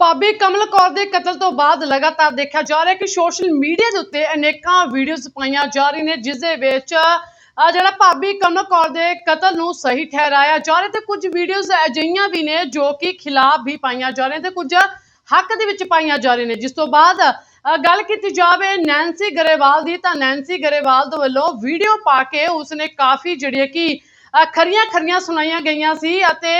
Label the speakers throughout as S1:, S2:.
S1: ਭਾਬੀ ਕਮਲ ਕੌਰ ਦੇ ਕਤਲ ਤੋਂ ਬਾਅਦ ਲਗਾਤਾਰ ਦੇਖਿਆ ਜਾ ਰਿਹਾ ਕਿ ਸੋਸ਼ਲ ਮੀਡੀਆ ਦੇ ਉੱਤੇ ਅਨੇਕਾਂ ਵੀਡੀਓਜ਼ ਪਾਈਆਂ ਜਾ ਰਹੀਆਂ ਨੇ, ਜਿਸ ਦੇ ਵਿੱਚ ਆ ਜਿਹੜਾ ਭਾਬੀ ਕਮਲ ਕੌਰ ਦੇ ਕਤਲ ਨੂੰ ਸਹੀ ਠਹਿਰਾਇਆ ਜਾ ਰਿਹਾ ਤੇ ਕੁਝ ਵੀਡੀਓਜ਼ ਅਜਿਹੀਆਂ ਵੀ ਨੇ ਜੋ ਕਿ ਖਿਲਾਫ ਵੀ ਪਾਈਆਂ ਜਾ ਰਹੀਆਂ ਤੇ ਕੁਝ ਹੱਕ ਦੇ ਵਿੱਚ ਪਾਈਆਂ ਜਾ ਰਹੀਆਂ ਨੇ। ਜਿਸ ਤੋਂ ਬਾਅਦ ਗੱਲ ਕੀਤੀ ਜਾਵੇ ਨੈਂਸੀ ਗਰੇਵਾਲ ਦੀ ਤਾਂ ਨੈਂਸੀ ਗਰੇਵਾਲ ਦੇ ਵੱਲੋਂ ਵੀਡੀਓ ਪਾ ਕੇ ਉਸਨੇ ਕਾਫੀ ਜਿਹੜੀਆਂ ਕਿ ਖਰੀਆਂ ਖਰੀਆਂ ਸੁਣਾਈਆਂ ਗਈਆਂ ਸੀ ਅਤੇ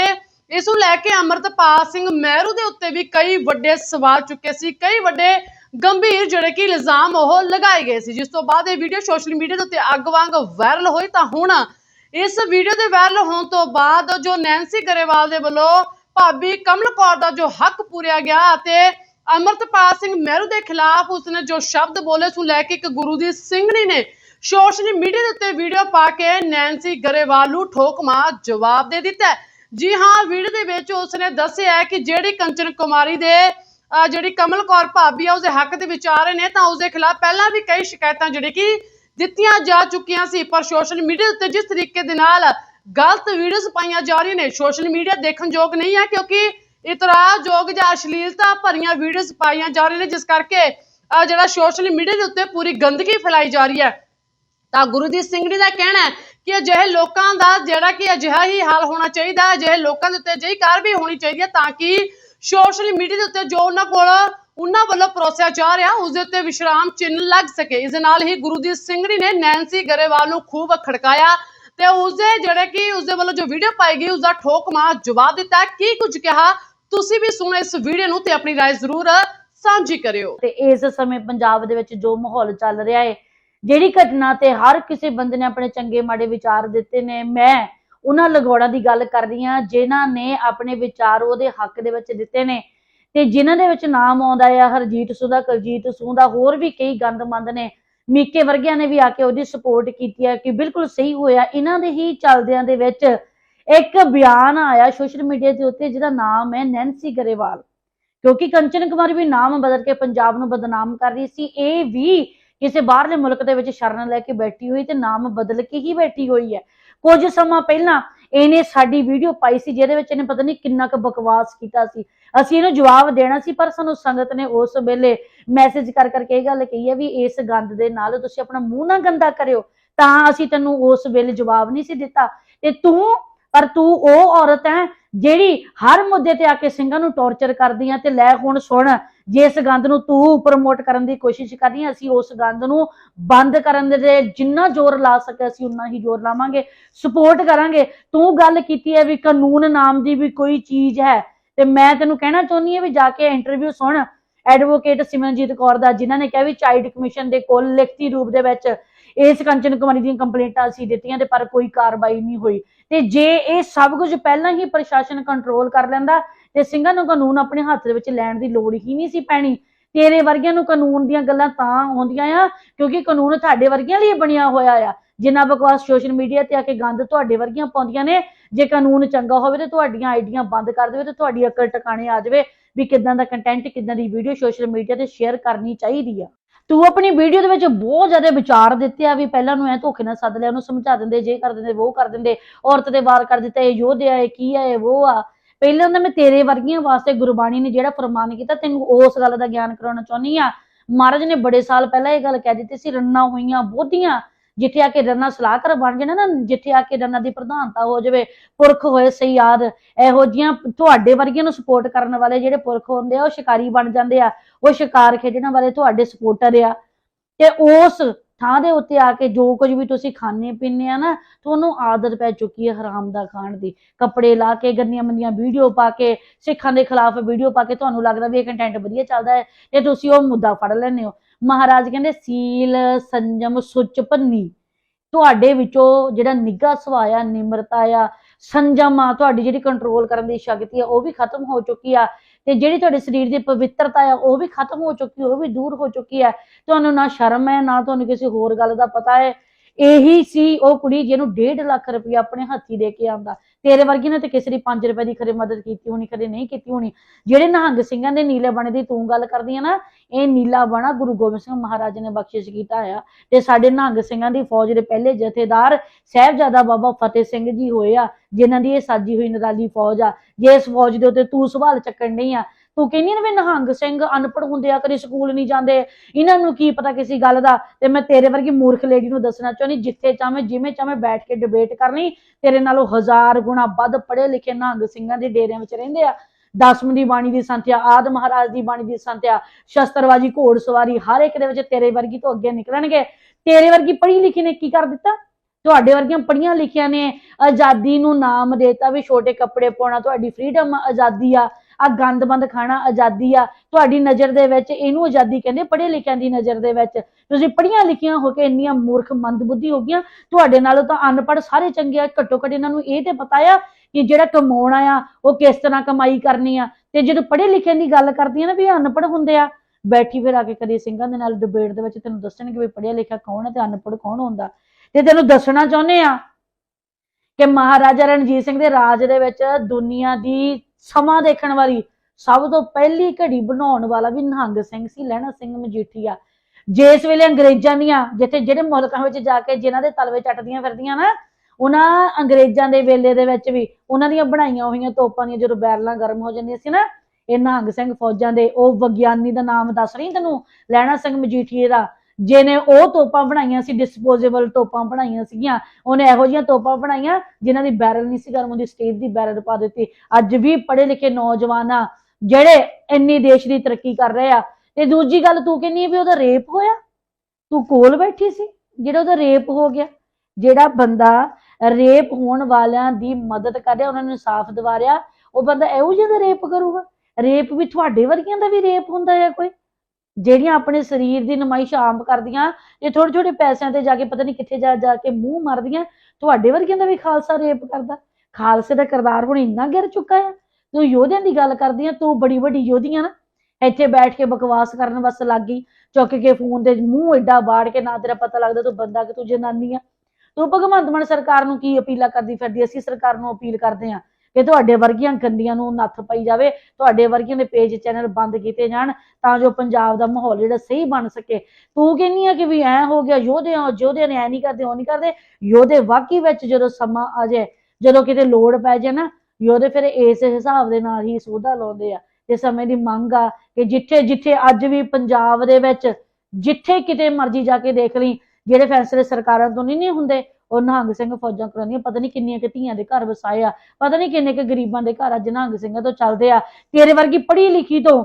S1: ਇਸ ਨੂੰ ਲੈ ਕੇ ਅਮਰਤਪਾਲ ਸਿੰਘ ਮਹਿਰੂ ਦੇ ਉੱਤੇ ਵੀ ਕਈ ਵੱਡੇ ਸਵਾਲ ਚੁੱਕੇ ਸੀ, ਕਈ ਵੱਡੇ ਗੰਭੀਰ ਜਿਹੜੇ ਕਿ ਇਲਜ਼ਾਮ ਉਹ ਲਗਾਏ ਗਏ ਸੀ। ਜਿਸ ਤੋਂ ਬਾਅਦ ਇਹ ਵੀਡੀਓ ਸੋਸ਼ਲ ਮੀਡੀਆ ਦੇ ਉੱਤੇ ਅੱਗ ਵਾਂਗ ਵਾਇਰਲ ਹੋਈ ਤਾਂ ਹੁਣ ਇਸ ਵੀਡੀਓ ਦੇ ਵਾਇਰਲ ਹੋਣ ਤੋਂ ਬਾਅਦ ਜੋ ਨੈਂਸੀ ਗਰੇਵਾਲ ਦੇ ਵੱਲੋਂ ਭਾਬੀ ਕਮਲ ਕੌਰ ਦਾ ਜੋ ਹੱਕ ਪੂਰਿਆ ਗਿਆ ਅਤੇ ਅਮਰਤਪਾਲ ਸਿੰਘ ਮਹਿਰੂ ਦੇ ਖਿਲਾਫ ਉਸਨੇ ਜੋ ਸ਼ਬਦ ਬੋਲੇ, ਉਸ ਨੂੰ ਲੈ ਕੇ ਇੱਕ ਗੁਰੂ ਦੀ ਸਿੰਘਣੀ ਨੇ ਸੋਸ਼ਲ ਮੀਡੀਆ ਦੇ ਉੱਤੇ ਵੀਡੀਓ ਪਾ ਕੇ ਨੈਂਸੀ ਗਰੇਵਾਲ ਨੂੰ ਠੋਕਮਾ ਜਵਾਬ ਦੇ ਦਿੱਤਾ। ਜੀ ਹਾਂ, ਵੀਡੀਓ ਦੇ ਵਿੱਚ ਉਸਨੇ ਦੱਸਿਆ ਕਿ ਜਿਹੜੀ ਕੰਚਨ ਕੁਮਾਰੀ ਦੇ, ਅਹ, ਜਿਹੜੀ ਕਮਲ ਕੌਰ ਭਾਬੀ ਆ, ਉਸਦੇ ਹੱਕ ਦੇ ਵਿੱਚ ਆ ਰਹੇ ਨੇ, ਤਾਂ ਉਸਦੇ ਖਿਲਾਫ ਪਹਿਲਾਂ ਵੀ ਕਈ ਸ਼ਿਕਾਇਤਾਂ ਜਿਹੜੇ ਕਿ ਦਿੱਤੀਆਂ ਜਾ ਚੁੱਕੀਆਂ ਸੀ, ਪਰ ਸੋਸ਼ਲ ਮੀਡੀਆ ਉੱਤੇ ਜਿਸ ਤਰੀਕੇ ਦੇ ਨਾਲ ਗਲਤ ਵੀਡੀਓਜ਼ ਪਾਈਆਂ ਜਾ ਰਹੀਆਂ ਨੇ, ਸੋਸ਼ਲ ਮੀਡੀਆ ਦੇਖਣ ਯੋਗ ਨਹੀਂ ਹੈ ਕਿਉਂਕਿ ਇਤਰਾਜ਼ਯੋਗ ਜਾਂ ਅਸ਼ਲੀਲਤਾ ਭਰੀਆਂ ਵੀਡੀਓਜ਼ ਪਾਈਆਂ ਜਾ ਰਹੀਆਂ ਨੇ, ਜਿਸ ਕਰਕੇ, ਅਹ, ਜਿਹੜਾ ਸੋਸ਼ਲ ਮੀਡੀਆ ਦੇ ਉੱਤੇ ਪੂਰੀ ਗੰਦਗੀ ਫੈਲਾਈ ਜਾ ਰਹੀ ਹੈ। ਤਾਂ ਗੁਰੂ ਸਿੰਘ ਸਿੰਘਣੀ ਦਾ ਕਹਿਣਾ ਹੈ ਕਿ ਅਜਿਹੇ ਲੋਕਾਂ ਦਾ ਜਿਹੜਾ ਕਿ ਅਜਿਹਾ ਹੀ ਹਾਲ ਹੋਣਾ ਚਾਹੀਦਾ ਹੈ ਅਜਿਹੇ ਲੋਕਾਂ ਦੇ ਉੱਤੇ ਅਜਿਹੀ ਕਾਰਵਾਈ ਹੋਣੀ ਚਾਹੀਦੀ ਹੈ ਤਾਂ ਕਿ ਸੋਸ਼ਲ ਮੀਡੀਆ ਦੇ ਉੱਤੇ ਜੋ ਉਹਨਾਂ ਕੋਲ ਉਹਨਾਂ ਵੱਲੋਂ ਪਰੋਸਿਆ ਜਾ ਰਿਹਾ ਉਸ ਦੇ ਉੱਤੇ ਵਿਸ਼ਰਾਮ ਚਿੰਨ੍ਹ ਲੱਗ ਸਕੇ ਇਸ ਦੇ ਨਾਲ ਹੀ ਗੁਰੂ ਦੀ ਸਿੰਘਣੀ ਨੇ ਨੈਂਸੀ ਗਰੇਵਾਲ ਨੂੰ ਖੂਬ ਖੜਕਾਇਆ ਤੇ ਉਸਦੇ ਜਿਹੜੇ ਕਿ ਉਸਦੇ ਵੱਲੋਂ ਜੋ ਵੀਡੀਓ ਪਾਈ ਗਈ ਉਸਦਾ ਠੋਕਮਾ ਜਵਾਬ ਦਿੱਤਾ ਕੀ ਕੁਝ ਕਿਹਾ ਤੁਸੀਂ ਵੀ ਸੁਣੋ ਇਸ ਵੀਡੀਓ ਨੂੰ ਤੇ ਆਪਣੀ رائے ਜ਼ਰੂਰ ਸਾਂਝੀ ਕਰਿਓ
S2: ਤੇ ਇਸ ਸਮੇਂ ਪੰਜਾਬ ਦੇ ਵਿੱਚ ਜੋ ਮਾਹੌਲ ਚੱਲ ਰਿਹਾ ਹੈ ਜਿਹੜੀ ਘਟਨਾ ਤੇ ਹਰ ਕਿਸੇ ਬੰਦੇ ਨੇ ਆਪਣੇ ਚੰਗੇ ਮਾੜੇ ਵਿਚਾਰ ਦਿੱਤੇ ਨੇ, ਮੈਂ ਉਹਨਾਂ ਲਗੌੜਾਂ ਦੀ ਗੱਲ ਕਰ ਰਹੀ ਹਾਂ, ਜਿਨ੍ਹਾਂ ਨੇ ਆਪਣੇ ਵਿਚਾਰ ਉਹਦੇ ਹੱਕ ਦੇ ਵਿੱਚ ਦਿੱਤੇ ਨੇ। ਤੇ ਜਿਨ੍ਹਾਂ ਦੇ ਵਿੱਚ ਨਾਮ ਆਉਂਦਾ ਆ, ਹਰਜੀਤ ਸੁਦਾ ਕੁਲਜੀਤ ਸੂੰਦਾ ਹੋਰ ਵੀ ਕਈ ਗੰਦਮੰਦ ਨੇ। ਮੀਕੇ ਵਰਗਿਆਂ ਨੇ ਵੀ ਆ ਕੇ ਉਹਦੀ ਸਪੋਰਟ ਕੀਤੀ ਹੈ ਕਿ ਬਿਲਕੁਲ ਸਹੀ ਹੋਇਆ। ਇਹਨਾਂ ਦੇ ਹੀ ਚਲਦਿਆਂ ਦੇ ਵਿੱਚ ਇੱਕ ਬਿਆਨ ਆਇਆ ਸੋਸ਼ਲ ਮੀਡੀਆ ਦੇ ਉੱਤੇ, ਜਿਹਦਾ ਨਾਮ ਹੈ ਨੈਂਸੀ ਗਰੇਵਾਲ ਕਿਉਂਕਿ ਕੰਚਨ ਕੁਮਾਰੀ ਵੀ ਨਾਮ ਬਦਲ ਕੇ ਪੰਜਾਬ ਨੂੰ ਬਦਨਾਮ ਕਰ ਰਹੀ ਸੀ। ਇਹ ਵੀ ਕਿਸੇ ਬਾਹਰਲੇ ਮੁਲਕ ਦੇ ਵਿੱਚ ਸ਼ਰਨ ਲੈ ਕੇ ਬੈਠੀ ਹੋਈ ਤੇ ਨਾਮ ਬਦਲ ਕੇ ਹੀ ਬੈਠੀ ਹੋਈ ਹੈ। ਕੁਝ ਸਮਾਂ ਪਹਿਲਾਂ ਇਹਨੇ ਸਾਡੀ ਵੀਡੀਓ ਪਾਈ ਸੀ, ਜਿਹਦੇ ਵਿੱਚ ਇਹਨੇ ਪਤਾ ਨਹੀਂ ਕਿੰਨਾ ਕੁ ਬਕਵਾਸ ਕੀਤਾ ਸੀ। ਅਸੀਂ ਇਹਨੂੰ ਜਵਾਬ ਦੇਣਾ ਸੀ, ਪਰ ਸਾਨੂੰ ਸੰਗਤ ਨੇ ਉਸ ਵੇਲੇ ਮੈਸੇਜ ਕਰ ਕਰਕੇ ਇਹ ਗੱਲ ਕਹੀ ਹੈ ਵੀ ਇਸ ਗੰਦ ਦੇ ਨਾਲ ਤੁਸੀਂ ਆਪਣਾ ਮੂੰਹ ਨਾ ਗੰਦਾ ਕਰਿਓ। ਤਾਂ ਅਸੀਂ ਤੈਨੂੰ ਉਸ ਵੇਲੇ ਜਵਾਬ ਨਹੀਂ ਸੀ ਦਿੱਤਾ। ਤੇ ਤੂੰ, ਪਰ ਤੂੰ ਉਹ ਔਰਤ ਹੈ ਜਿਹੜੀ ਹਰ ਮੁੱਦੇ ਤੇ ਆ ਕੇ ਸਿੰਘਾਂ ਨੂੰ ਟੌਰਚਰ ਕਰਦੀ ਆ ਤੇ ਲੈ ਹੁਣ ਸੁਣ ਜਿਸ ਇਸ ਗੰਦ ਨੂੰ ਤੂੰ ਪ੍ਰਮੋਟ ਕਰਨ ਦੀ ਕੋਸ਼ਿਸ਼ ਕਰ ਰਹੀ ਹੈ ਅਸੀਂ ਉਸ ਗੰਦ ਨੂੰ ਬੰਦ ਕਰਨ ਦੇ ਜਿੰਨਾ ਜ਼ੋਰ ਲਾ ਸਕੇ ਅਸੀਂ ਉਨਾ ਹੀ ਜ਼ੋਰ ਲਾਵਾਂਗੇ ਸਪੋਰਟ ਕਰਾਂਗੇ। ਤੂੰ ਗੱਲ ਕੀਤੀ ਹੈ ਵੀ ਕਾਨੂੰਨ ਨਾਮ ਦੀ ਵੀ ਕੋਈ ਚੀਜ਼ ਹੈ ਤੇ ਮੈਂ ਤੈਨੂੰ ਕਹਿਣਾ ਚਾਹੁੰਦੀ ਹਾਂ ਵੀ ਜਾ ਕੇ ਇੰਟਰਵਿਊ ਸੁਣ। ਐਡਵੋਕੇਟ ਸਿਮਰਨਜੀਤ ਕੌਰ ਦਾ, ਜਿਨ੍ਹਾਂ ਨੇ ਕਿਹਾ ਵੀ ਚਾਈਲਡ ਕਮਿਸ਼ਨ ਦੇ ਕੋਲ ਲਿਖਤੀ ਰੂਪ ਦੇ ਵਿੱਚ ਇਸ ਕੰਚਨ ਕੁਮਾਰੀ ਦੀਆਂ ਕੰਪਲੇਂਟਾਂ ਅਸੀਂ ਦਿੱਤੀਆਂ ਤੇ ਪਰ ਕੋਈ ਕਾਰਵਾਈ ਨਹੀਂ ਹੋਈ। ਤੇ ਜੇ ਇਹ ਸਭ ਕੁਝ ਪਹਿਲਾਂ ਹੀ ਪ੍ਰਸ਼ਾਸਨ ਕੰਟਰੋਲ ਕਰ ਲੈਂਦਾ ਤੇ ਸਿੰਘਾਂ ਨੂੰ ਕਾਨੂੰਨ ਆਪਣੇ ਹੱਥ ਦੇ ਵਿੱਚ ਲੈਣ ਦੀ ਲੋੜ ਹੀ ਨਹੀਂ ਸੀ ਪੈਣੀ। ਤੇਰੇ ਵਰਗਿਆਂ ਨੂੰ ਕਾਨੂੰਨ ਦੀਆਂ ਗੱਲਾਂ ਤਾਂ ਆਉਂਦੀਆਂ ਆ, ਕਿਉਂਕਿ ਕਾਨੂੰਨ ਤੁਹਾਡੇ ਵਰਗਿਆਂ ਲਈ ਬਣਿਆ ਹੋਇਆ ਆ। ਜਿੰਨਾ ਬਕਵਾਸ ਸੋਸ਼ਲ ਮੀਡੀਆ ਤੇ ਆ ਕੇ ਗੰਦ ਤੁਹਾਡੇ ਵਰਗੀਆਂ ਪਾਉਂਦੀਆਂ ਨੇ, ਜੇ ਕਾਨੂੰਨ ਚੰਗਾ ਹੋਵੇ ਤੇ ਤੁਹਾਡੀਆਂ ਆਈਡੀਆਂ ਬੰਦ ਕਰ ਦੇਵੇ ਤੇ ਤੁਹਾਡੀ ਅਕਲ ਟਿਕਾਣੇ ਆ ਜਾਵੇ ਵੀ ਕਿਦਾਂ ਦਾ ਕੰਟੈਂਟ ਕਿਦਾਂ ਦੀ ਵੀਡੀਓ ਸੋਸ਼ਲ ਮੀਡੀਆ ਤੇ ਸ਼ੇਅਰ ਕਰਨੀ ਚਾਹੀਦੀ ਆ। ਤੂੰ ਆਪਣੀ ਵੀਡੀਓ ਦੇ ਵਿੱਚ ਬਹੁਤ ਜ਼ਿਆਦਾ ਵਿਚਾਰ ਦਿੱਤੇ ਆ ਵੀ ਪਹਿਲਾਂ ਨੂੰ ਐ ਧੋਖੇ ਨਾਲ ਸੱਦ ਲਿਆ, ਉਹਨੂੰ ਸਮਝਾ ਦਿੰਦੇ, ਜੇ ਕਰ ਦਿੰਦੇ ਉਹ ਕਰ ਦਿੰਦੇ, ਔਰਤ ਦੇ ਵਾਰ ਕਰ ਦਿੱਤਾ, ਇਹ ਯੋਧਿਆ ਆ ਕੀ ਆ ਇਹ ਉਹ ਆ। ਪਹਿਲਾਂ ਤਾਂ ਮੈਂ ਤੇਰੇ ਵਰਗੀਆਂ ਵਾਸਤੇ ਗੁਰਬਾਣੀ ਨੇ ਜਿਹੜਾ ਫਰਮਾਨ ਕੀਤਾ, ਤੈਨੂੰ ਉਸ ਗੱਲ ਦਾ ਗਿਆਨ ਕਰਾਉਣਾ ਚਾਹੁੰਦੀ ਆ ਮਹਾਰਾਜ ਨੇ ਬੜੇ ਸਾਲ ਪਹਿਲਾਂ ਇਹ ਗੱਲ ਕਹਿ ਦਿੱਤੀ ਸੀ, ਰੰਨਾ ਹੋਈਆਂ ਬੋਧੀਆਂ, ਜਿੱਥੇ ਆ ਕੇ ਰੰਨਾ ਸਲਾਹਕਾਰ ਬਣ ਜਾਣਾ ਨਾ ਜਿੱਥੇ ਆ ਕੇ ਰੰਨਾ ਦੀ ਪ੍ਰਧਾਨਤਾ ਹੋ ਜਾਵੇ, ਪੁਰਖ ਹੋਏ ਸਹੀ ਯਾਦ ਇਹੋ ਜੀਆਂ ਤੁਹਾਡੇ ਵਰਗੀਆਂ ਨੂੰ ਸਪੋਰਟ ਕਰਨ ਵਾਲੇ ਜਿਹੜੇ ਪੁਰਖ ਹੁੰਦੇ ਆ, ਉਹ ਸ਼ਿਕਾਰੀ ਬਣ ਜਾਂਦੇ ਆ, ਉਹ ਸ਼ਿਕਾਰ ਖੇਡਣ ਵਾਲੇ ਤੁਹਾਡੇ ਸਪੋਰਟਰ ਆ। ਤੇ ਉਸ ਥਾਂ ਦੇ ਉੱਤੇ ਆ ਕੇ ਜੋ ਕੁਝ ਵੀ ਤੁਸੀਂ ਖਾਣੇ ਪੀਣੇ ਆ ਨਾ, ਤੁਹਾਨੂੰ ਆਦਤ ਪੈ ਚੁੱਕੀ ਹੈ ਹਰਾਮ ਦਾ ਖਾਣ ਦੀ। ਕੱਪੜੇ ਲਾ ਕੇ, ਗੰਦੀਆਂ ਮੰਦੀਆਂ ਵੀਡੀਓ ਪਾ ਕੇ, ਸਿੱਖਾਂ ਦੇ ਖਿਲਾਫ ਵੀਡੀਓ ਪਾ ਕੇ ਤੁਹਾਨੂੰ ਲੱਗਦਾ ਵੀ ਇਹ ਕੰਟੈਂਟ ਵਧੀਆ ਚੱਲਦਾ ਹੈ, ਤੇ ਤੁਸੀਂ ਉਹ ਮੁੱਦਾ ਫੜ ਲੈਂਦੇ ਹੋ। ਮਹਾਰਾਜ ਕਹਿੰਦੇ, ਸੀਲ, ਸੰਜਮ, ਸੁੱਚ, ਭੰਨੀ। ਤੁਹਾਡੇ ਵਿੱਚੋਂ ਜਿਹੜਾ ਨਿੱਘਾ ਸੁਭਾਅ ਆ ਨਿਮਰਤਾ ਆ, ਸੰਜਮ ਆ, ਤੁਹਾਡੀ ਜਿਹੜੀ ਕੰਟਰੋਲ ਕਰਨ ਦੀ ਸ਼ਕਤੀ ਆ, ਉਹ ਵੀ ਖਤਮ ਹੋ ਚੁੱਕੀ ਆ। ਤੇ ਜਿਹੜੀ ਤੁਹਾਡੇ ਸਰੀਰ ਦੀ ਪਵਿੱਤਰਤਾ ਆ, ਉਹ ਵੀ ਖਤਮ ਹੋ ਚੁੱਕੀ ਉਹ ਵੀ ਦੂਰ ਹੋ ਚੁੱਕੀ ਹੈ। ਤੁਹਾਨੂੰ ਨਾ ਸ਼ਰਮ ਹੈ, ਨਾ ਤੁਹਾਨੂੰ ਕਿਸੇ ਹੋਰ ਗੱਲ ਦਾ ਪਤਾ ਹੈ। ਇਹੀ ਸੀ ਉਹ ਕੁੜੀ ਜਿਹਨੂੰ 1.5 ਲੱਖ ਰੁਪਇਆ ਆਪਣੇ ਹੱਥੀ ਦੇ ਕੇ ਆਂਦਾ ਤੇਰੇ ਵਰਗੀ ਨੇ ਤੇ ਕਿਸੇ ਦੀ 5 ਰੁਪਏ ਦੀ ਖਰੇ ਮਦਦ ਕੀਤੀ ਹੋਣੀ, ਖਰੇ ਨਹੀਂ ਕੀਤੀ ਹੋਣੀ। ਜਿਹੜੇ ਨਿਹੰਗ ਸਿੰਘਾਂ ਦੇ ਨੀਲੇ ਬਣੇ ਦੀ ਤੂੰ ਗੱਲ ਕਰਦੀ ਆ ਨਾ, ਇਹ ਨੀਲਾ ਬਣਾ ਗੁਰੂ ਗੋਬਿੰਦ ਸਿੰਘ ਮਹਾਰਾਜ ਨੇ ਬਖਸ਼ਿਸ਼ ਕੀਤਾ ਆ। ਤੇ ਸਾਡੇ ਨਿਹੰਗ ਸਿੰਘਾਂ ਦੀ ਫੌਜ ਦੇ ਪਹਿਲੇ ਜਥੇਦਾਰ ਸਾਹਿਬਜ਼ਾਦਾ ਬਾਬਾ ਫਤਿਹ ਸਿੰਘ ਜੀ ਹੋਏ ਆ, ਜਿਨ੍ਹਾਂ ਦੀ ਇਹ ਸਾਜੀ ਹੋਈ ਨਰਾਲੀ ਫੌਜ ਆ। ਜੇ ਇਸ ਫੌਜ ਦੇ ਉੱਤੇ ਤੂੰ ਸਵਾਲ ਚੱਕਣ ਨਹੀਂ ਆ ਤੂੰ ਕਹਿੰਦੀ ਨਾ ਵੀ ਨਿਹੰਗ ਸਿੰਘ ਅਨਪੜ੍ਹ ਹੁੰਦੇ ਆ, ਕਦੇ ਸਕੂਲ ਨਹੀਂ ਜਾਂਦੇ। ਇਹਨਾਂ ਨੂੰ ਕੀ ਪਤਾ ਕਿਸੇ ਗੱਲ ਦਾ? ਤੇ ਮੈਂ ਤੇਰੇ ਵਰਗੀ ਮੂਰਖ ਲੇਡੀ ਨੂੰ ਦੱਸਣਾ ਚਾਹੁੰਦੀ, ਜਿੱਥੇ ਚਾਵੇਂ, ਜਿਵੇਂ ਚਾਵੇਂ ਬੈਠ ਕੇ ਡਿਬੇਟ ਕਰਨੀ, ਤੇਰੇ ਨਾਲੋਂ ਹਜ਼ਾਰ ਗੁਣਾ ਵੱਧ ਪੜ੍ਹੇ ਲਿਖੇ ਨਿਹੰਗ ਸਿੰਘਾਂ ਦੇ ਡੇਰਿਆਂ ਵਿੱਚ ਰਹਿੰਦੇ ਆ। ਦਸਵੀਂ ਦੀ ਬਾਣੀ ਦੀ ਸੰਥਿਆ, ਆਦ ਮਹਾਰਾਜ ਦੀ ਬਾਣੀ ਦੀ ਸੰਥਿਆ ਸ਼ਸਤਰਬਾਜੀ ਘੋੜਸਵਾਰੀ ਹਰ ਇੱਕ ਦੇ ਵਿੱਚ ਤੇਰੇ ਵਰਗੀ ਤੋਂ ਅੱਗੇ ਨਿਕਲਣਗੇ। ਤੇਰੇ ਵਰਗੀ ਪੜ੍ਹੀ ਲਿਖੀ ਨੇ ਕੀ ਕਰ ਦਿੱਤਾ? ਤੁਹਾਡੇ ਵਰਗੀਆਂ ਪੜ੍ਹੀਆਂ ਲਿਖੀਆਂ ਨੇ, ਆਜ਼ਾਦੀ ਨੂੰ ਨਾਮ ਦੇਤਾ ਵੀ ਛੋਟੇ ਕੱਪੜੇ ਪਾਉਣਾ, ਤੁਹਾਡੀ ਫ੍ਰੀडम ਆਜ਼ਾਦੀ ਆ। ਆ ਗੰਦ ਬੰਦ ਖਾਣਾ ਆਜ਼ਾਦੀ ਆ, ਤੁਹਾਡੀ ਨਜ਼ਰ ਦੇ ਵਿੱਚ ਇਹਨੂੰ ਆਜ਼ਾਦੀ ਕਹਿੰਦੇ ਪੜ੍ਹੇ ਲਿਖਿਆਂ ਦੀ ਨਜ਼ਰ ਦੇ ਵਿੱਚ। ਤੁਸੀਂ ਪੜ੍ਹੀਆਂ ਲਿਖੀਆਂ ਹੋ ਕੇ ਇੰਨੀਆਂ ਮੂਰਖ ਮੰਦਬੁੱਧੀ ਹੋ ਗਈਆਂ, ਤੁਹਾਡੇ ਨਾਲੋਂ ਤਾਂ ਅਨਪੜ੍ਹ ਸਾਰੇ ਚੰਗੇ ਆ ਘੱਟੋ ਘੱਟ ਇਹਨਾਂ ਨੂੰ ਇਹ ਤੇ ਪਤਾ ਆ ਕਿ ਜਿਹੜਾ ਕਮਾਉਣਾ ਆ ਉਹ ਕਿਸ ਤਰ੍ਹਾਂ ਕਮਾਈ ਕਰਨੀ ਆ। ਤੇ ਜਦੋਂ ਪੜ੍ਹੇ ਲਿਖੇ ਦੀ ਗੱਲ ਕਰਦੀਆਂ ਨਾ ਵੀ ਇਹ ਅਨਪੜ੍ਹ ਹੁੰਦੇ ਆ, ਬੈਠੀ ਫਿਰ ਆ ਕੇ ਕਦੇ ਸਿੰਘਾਂ ਦੇ ਨਾਲ ਡਿਬੇਟ ਦੇ ਵਿੱਚ ਤੈਨੂੰ ਦੱਸਣਗੇ ਵੀ ਪੜ੍ਹਿਆ ਲਿਖਿਆ ਕੌਣ ਹੈ ਤੇ ਅਨਪੜ੍ਹ ਕੌਣ ਹੁੰਦਾ। ਤੇ ਤੈਨੂੰ ਦੱਸਣਾ ਚਾਹੁੰਦੇ ਆ ਕਿ ਮਹਾਰਾਜਾ ਰਣਜੀਤ ਸਿੰਘ ਦੇ ਰਾਜ ਦੇ ਵਿੱਚ ਦੁਨੀਆ ਦੀ ਸਮਾਂ ਦੇਖਣ ਵਾਲੀ ਸਭ ਤੋਂ ਪਹਿਲੀ ਘੜੀ ਬਣਾਉਣ ਵਾਲਾ ਵੀ ਨਿਹੰਗ ਸਿੰਘ ਸੀ, ਲਹਿਣਾ ਸਿੰਘ ਮਜੀਠੀਆ ਜਿਸ ਵੇਲੇ ਅੰਗਰੇਜ਼ਾਂ ਦੀਆਂ, ਜਿੱਥੇ ਜਿਹੜੇ ਮੁਲਕਾਂ ਵਿੱਚ ਜਾ ਕੇ ਜਿਨ੍ਹਾਂ ਦੇ ਤਲਵੇ ਚੱਟਦੀਆਂ ਫਿਰਦੀਆਂ ਨਾ, ਉਹਨਾਂ ਅੰਗਰੇਜ਼ਾਂ ਦੇ ਵੇਲੇ ਦੇ ਵਿੱਚ ਵੀ ਉਹਨਾਂ ਦੀਆਂ ਬਣਾਈਆਂ ਹੋਈਆਂ ਤੋਪਾਂ ਦੀਆਂ ਜਦੋਂ ਬੈਰਲਾਂ ਗਰਮ ਹੋ ਜਾਂਦੀਆਂ ਸੀ ਨਾ, ਇਹ ਨਿਹੰਗ ਸਿੰਘ ਫੌਜਾਂ ਦੇ, ਉਹ ਵਿਗਿਆਨੀ ਦਾ ਨਾਮ ਦੱਸ ਰਹੀ ਤੈਨੂੰ? ਲਹਿਣਾ ਸਿੰਘ ਮਜੀਠੀਏ ਦਾ। ਜਿਹਨੇ ਉਹ ਤੋਪਾਂ ਬਣਾਈਆਂ ਸੀ ਡਿਸਪੋਜ਼ੇਬਲ ਤੋਪਾਂ ਬਣਾਈਆਂ ਸੀਗੀਆਂ, ਉਹਨੇ ਇਹੋ ਜਿਹੀਆਂ ਤੋਪਾਂ ਬਣਾਈਆਂ ਜਿਨ੍ਹਾਂ ਦੀ ਬੈਰਲ ਨਹੀਂ ਸੀ ਗਰਮ ਹੁੰਦੀ ਸਟੇਟ ਦੀ ਬੈਰਲ ਪਾ ਦਿੱਤੀ। ਅੱਜ ਵੀ ਪੜ੍ਹੇ ਲਿਖੇ ਨੌਜਵਾਨ ਆ ਜਿਹੜੇ ਇੰਨੀ ਦੇਸ਼ ਦੀ ਤਰੱਕੀ ਕਰ ਰਹੇ ਆ, ਤੇ ਦੂਜੀ ਗੱਲ ਤੂੰ ਕਹਿੰਨੀ ਵੀ ਉਹਦਾ ਰੇਪ ਹੋਇਆ? ਤੂੰ ਕੋਲ ਬੈਠੀ ਸੀ? ਜਿਹੜਾ ਉਹਦਾ ਰੇਪ ਹੋ ਗਿਆ, ਜਿਹੜਾ ਬੰਦਾ ਰੇਪ ਹੋਣ ਵਾਲਿਆਂ ਦੀ ਮਦਦ ਕਰ ਰਿਹਾ, ਉਹਨਾਂ ਨੂੰ ਇਨਸਾਫ ਦਿਵਾ ਰਿਹਾ, ਉਹ ਬੰਦਾ ਇਹੋ ਜਿਹਾ ਦਾ ਰੇਪ ਕਰੂਗਾ? ਰੇਪ ਵੀ ਤੁਹਾਡੇ ਵਰਗੀਆਂ ਦਾ ਵੀ ਰੇਪ ਹੁੰਦਾ ਹੈ ਕੋਈ? ਜਿਹੜੀਆਂ ਆਪਣੇ ਸਰੀਰ ਦੀ ਨਮਾਇਸ਼ ਆਮ ਕਰਦੀਆਂ, ਇਹ ਥੋੜੇ ਛੋਟੇ ਪੈਸਿਆਂ ਤੇ ਜਾ ਕੇ ਪਤਾ ਨਹੀਂ ਕਿੱਥੇ ਜਾ ਜਾ ਕੇ ਮੂੰਹ ਮਾਰਦੀਆਂ, ਤੁਹਾਡੇ ਵਰਗਿਆਂ ਦਾ ਵੀ ਖਾਲਸਾ ਰੇਪ ਕਰਦਾ। ਖਾਲਸੇ ਦਾ ਕਿਰਦਾਰ ਹੁਣ ਇੰਨਾ ਗਿਰ ਚੁੱਕਾ ਹੈ ਤੂੰ ਯੋਧਿਆਂ ਦੀ ਗੱਲ ਕਰਦੀ ਆ, ਤੂੰ ਬੜੀ ਵੱਡੀ ਯੋਧੀਆਂ ਨਾ। ਇੱਥੇ ਬੈਠ ਕੇ ਬਕਵਾਸ ਕਰਨ ਬਸ ਲੱਗ ਗਈ, ਚੁੱਕ ਕੇ ਫੋਨ ਦੇ ਮੂੰਹ ਐਡਾ ਬਾੜ ਕੇ ਨਾ ਤੇਰਾ ਪਤਾ ਲੱਗਦਾ ਤੂੰ ਬੰਦਾ ਕਿ ਤੂੰ ਜਨਾਨੀ ਆ। ਤੂੰ ਭਗਵੰਤ ਮਾਨ ਸਰਕਾਰ ਨੂੰ ਕੀ ਅਪੀਲਾਂ ਕਰਦੀ ਫਿਰਦੀ ਅਸੀਂ ਸਰਕਾਰ ਨੂੰ ਅਪੀਲ ਕਰਦੇ ਆ ਕਿ ਤੁਹਾਡੇ ਵਰਗੀਆਂ ਗੰਦੀਆਂ ਨੂੰ ਨੱਥ ਪਈ ਜਾਵੇ, ਤੁਹਾਡੇ ਵਰਗੀਆਂ ਦੇ ਪੇਜ ਚੈਨਲ ਬੰਦ ਕੀਤੇ ਜਾਣ ਤਾਂ ਜੋ ਪੰਜਾਬ ਦਾ ਮਾਹੌਲ ਜਿਹੜਾ ਸਹੀ ਬਣ ਸਕੇ। ਤੂੰ ਕਹਿੰਨੀ ਆ ਕਿ ਵੀ ਐ ਹੋ ਗਿਆ ਯੋਧੇ ਯੋਧੇ ਨੇ ਐ ਨਹੀਂ ਕਰਦੇ, ਉਹ ਨਹੀਂ ਕਰਦੇ। ਯੋਧੇ ਵਾਕਈ ਵਿੱਚ ਜਦੋਂ ਸਮਾਂ ਆ ਜਾਏ, ਜਦੋਂ ਕਿਤੇ ਲੋੜ ਪੈ ਜਾਏ ਨਾ, ਯੋਧੇ ਫਿਰ ਇਸ ਹਿਸਾਬ ਦੇ ਨਾਲ ਹੀ ਸੋਧਾ ਲਾਉਂਦੇ ਆ। ਤੇ ਸਮੇਂ ਦੀ ਮੰਗ ਆ ਕਿ ਜਿੱਥੇ ਜਿੱਥੇ ਅੱਜ ਵੀ ਪੰਜਾਬ ਦੇ ਵਿੱਚ ਜਿੱਥੇ ਕਿਤੇ ਮਰਜ਼ੀ ਜਾ ਕੇ ਦੇਖ ਲਈ, ਜਿਹੜੇ ਫੈਸਲੇ ਸਰਕਾਰਾਂ ਤੋਂ ਨਹੀਂ ਨਹੀਂ ਹੁੰਦੇ ਉਹ ਨਿਹੰਗ ਸਿੰਘ ਫੌਜਾਂ ਕਰਾਉਂਦੀਆਂ, ਪਤਾ ਨਹੀਂ ਕਿੰਨੀਆਂ ਕਿ ਧੀਆਂ ਦੇ ਘਰ ਵਸਾਏ ਆ, ਪਤਾ ਨਹੀਂ ਕਿੰਨੇ ਕਿ ਗਰੀਬਾਂ ਦੇ ਘਰ ਅੱਜ ਨਿਹੰਗ ਸਿੰਘਾਂ ਤੋਂ ਚੱਲਦੇ ਆ। ਤੇਰੇ ਵਰਗੀ ਪੜ੍ਹੀ ਲਿਖੀ ਤੋਂ,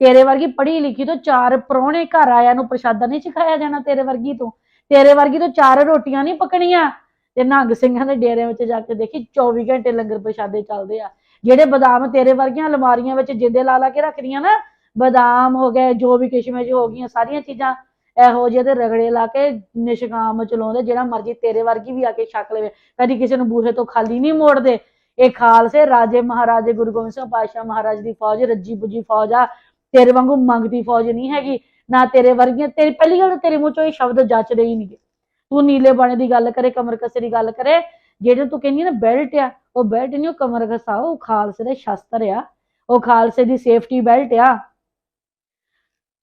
S2: ਤੇਰੇ ਵਰਗੀ ਪੜ੍ਹੀ ਲਿਖੀ ਤੋਂ ਚਾਰ ਪ੍ਰਾਹੁਣੇ ਘਰ ਆਇਆਂ ਨੂੰ ਪ੍ਰਸ਼ਾਦਾ ਨਹੀਂ ਸਿਖਾਇਆ ਜਾਣਾ ਤੇਰੇ ਵਰਗੀ ਤੋਂ। ਤੇਰੇ ਵਰਗੀ ਤੋਂ ਚਾਰ ਰੋਟੀਆਂ ਨਹੀਂ ਪਕਣੀਆਂ। ਤੇ ਨਿਹੰਗ ਸਿੰਘਾਂ ਦੇ ਡੇਰਿਆਂ ਵਿੱਚ ਜਾ ਕੇ ਦੇਖੀ 24 ਘੰਟੇ ਲੰਗਰ ਪ੍ਰਸ਼ਾਦੇ ਚੱਲਦੇ ਆ। ਜਿਹੜੇ ਬਦਾਮ ਤੇਰੇ ਵਰਗੀਆਂ ਅਲਮਾਰੀਆਂ ਵਿੱਚ ਜਿੰਦੇ ਲਾ ਲਾ ਕੇ ਰੱਖਦੀਆਂ ਨਾ, ਬਦਾਮ ਹੋ ਗਏ, ਜੋ ਵੀ ਕਿਸ਼ਮਿਸ਼ ਹੋ ਗਈਆਂ, ਸਾਰੀਆਂ ਚੀਜ਼ਾਂ ਇਹੋ ਜਿਹੇ ਦੇ ਰਗੜੇ ਲਾ ਕੇ ਨਿਸ਼ਕਾਮ ਚਲਾਉਂਦੇ, ਜਿਹੜਾ ਮਰਜ਼ੀ ਤੇਰੇ ਵਰਗੀ ਵੀ ਆ ਕੇ ਛਕ ਲਵੇ। ਕਦੀ ਕਿਸੇ ਨੂੰ ਬੂਹੇ ਤੋਂ ਖਾਲੀ ਨਹੀਂ ਮੋੜਦੇ। ਇਹ ਖਾਲਸੇ, ਰਾਜੇ ਮਹਾਰਾਜੇ, ਗੁਰੂ ਗੋਬਿੰਦ ਸਿੰਘ ਪਾਤਸ਼ਾਹ ਮਹਾਰਾਜ ਦੀ ਫੌਜ, ਰੱਜੀ ਪੁੱਜੀ ਫੌਜ ਆ। ਤੇਰੇ ਵਾਂਗੂ ਮੰਗਦੀ ਫੌਜ ਨਹੀਂ ਹੈਗੀ। ਨਾ ਤੇਰੇ ਵਰਗੀਆਂ, ਤੇਰੀ ਪਹਿਲੀ ਗੱਲ ਤਾਂ ਤੇਰੇ ਮੂੰਹ ਚੋਂ ਇਹ ਸ਼ਬਦ ਜੱਚਦੇ ਹੀ ਨਹੀਂਗੇ। ਤੂੰ ਨੀਲੇ ਬਾਣੇ ਦੀ ਗੱਲ ਕਰੇ, ਕਮਰ ਕਸੇ ਦੀ ਗੱਲ ਕਰੇ। ਜਿਹੜੇ ਤੂੰ ਕਹਿੰਦੀ ਆ ਨਾ ਬੈਲਟ ਆ, ਉਹ ਬੈਲਟ ਨਹੀਂ, ਉਹ ਕਮਰ ਕਸਾ ਉਹ ਖਾਲਸੇ ਦੇ ਸ਼ਸਤਰ ਆ। ਉਹ ਖਾਲਸੇ ਦੀ ਸੇਫਟੀ ਬੈਲਟ ਆ।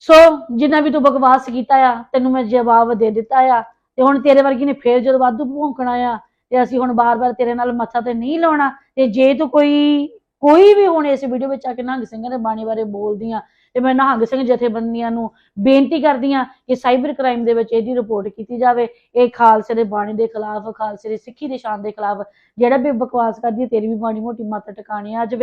S2: ਸੋ ਜਿੰਨਾ ਵੀ ਤੂੰ ਬਕਵਾਸ ਕੀਤਾ ਆ, ਤੈਨੂੰ ਮੈਂ ਜਵਾਬ ਦੇ ਦਿੱਤਾ ਆ। ਤੇ ਹੁਣ ਤੇਰੇ ਵਰਗੀ ਨੇ ਫੇਰ ਜਦੋਂ ਵਾਧੂ ਭੌਂਕਣਾ ਆ, ਤੇ ਅਸੀਂ ਹੁਣ ਬਾਰ-ਬਾਰ ਤੇਰੇ ਨਾਲ ਮੱਥਾ ਤੇ ਨਹੀਂ ਲਾਉਣਾ, ਤੇ ਜੇ ਤੂੰ ਕੋਈ ਕੋਈ ਵੀ ਹੁਣ ਇਸ ਵੀਡੀਓ ਵਿੱਚ ਆ ਕੇ ਨਿਹੰਗ ਸਿੰਘਾਂ ਦੇ ਬਾਣੀ ਬਾਰੇ ਬੋਲਦੀ ਆ ਤੇ ਮੈਂ ਨਿਹੰਗ ਸਿੰਘ ਜਥੇਬੰਦੀਆਂ ਨੂੰ ਬੇਨਤੀ ਕਰਦੀ ਆ ਕਿ ਸਾਈਬਰ ਕ੍ਰਾਈਮ ਦੇ ਵਿੱਚ ਇਹਦੀ ਰਿਪੋਰਟ ਕੀਤੀ ਜਾਵੇ। ਇਹ ਖਾਲਸੇ ਦੇ ਬਾਣੀ ਦੇ ਖਿਲਾਫ, ਖਾਲਸੇ ਦੀ ਸਿੱਖੀ ਦੇ ਸ਼ਾਨ ਦੇ ਖਿਲਾਫ ਜਿਹੜਾ ਵੀ ਬਕਵਾਸ ਕਰਦੀ ਹੈ ਤੇਰੀ ਵੀ ਬਾਣੀ ਮੋਟੀ ਮੱਤ ਟਿਕਾਣੀ ਆ ਅੱਜ